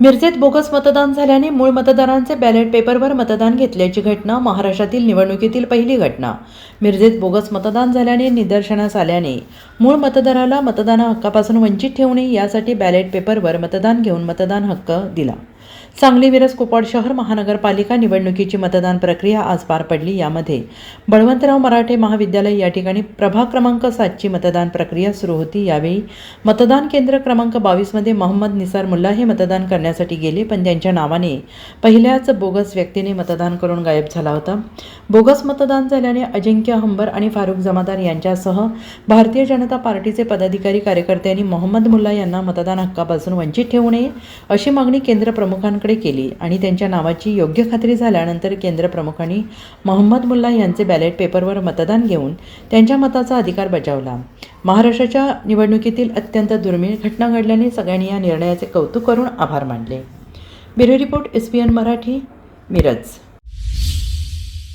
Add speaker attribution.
Speaker 1: मिरजेत bogus मतदान झाल्याने मूळ मतदारांचे बॅलेट पेपरवर मतदान घेतल्याची घटना महाराष्ट्रातील निवडणुकीतील पहिली घटना. मिरजेत बोगस मतदान झाल्याने निदर्शनास आल्याने मूळ मतदाराला मतदान हक्कापासून वंचित ठेवणे यासाठी बॅलेट पेपरवर मतदान घेऊन मतदान हक्क दिला. सांगली मिरज कुपवाड शहर महानगरपालिका निवडणुकीची मतदान प्रक्रिया आज पार पडली. यामध्ये बळवंतराव मराठे महाविद्यालय या ठिकाणी प्रभाग क्रमांक सातची मतदान प्रक्रिया सुरू होती. यावेळी मतदान केंद्र क्रमांक बावीसमध्ये मोहम्मद निसार मुल्ला हे मतदान करण्यासाठी गेले पण त्यांच्या नावाने पहिल्याच बोगस व्यक्तीने मतदान करून गायब झाला होता. बोगस मतदान झाल्याने अजिंक्य हंबर आणि फारुख जमादार यांच्यासह भारतीय जनता पार्टीचे पदाधिकारी कार्यकर्त्यांनी मोहम्मद मुल्ला यांना मतदान हक्कापासून वंचित ठेवू नये अशी मागणी केंद्र प्रमुखांकडे केली आणि त्यांच्या नावाची योग्य खात्री झाल्यानंतर केंद्र प्रमुखांनी मोहम्मद मुल्ला यांचे बॅलेट पेपरवर मतदान घेऊन त्यांच्या मताचा अधिकार बजावला. महाराष्ट्राच्या निवडणुकीतील अत्यंत दुर्मिळ घटना घडल्याने सगळ्यांनी या निर्णयाचे कौतुक करून आभार मानले. Bureau report S P N Marathi Miraj.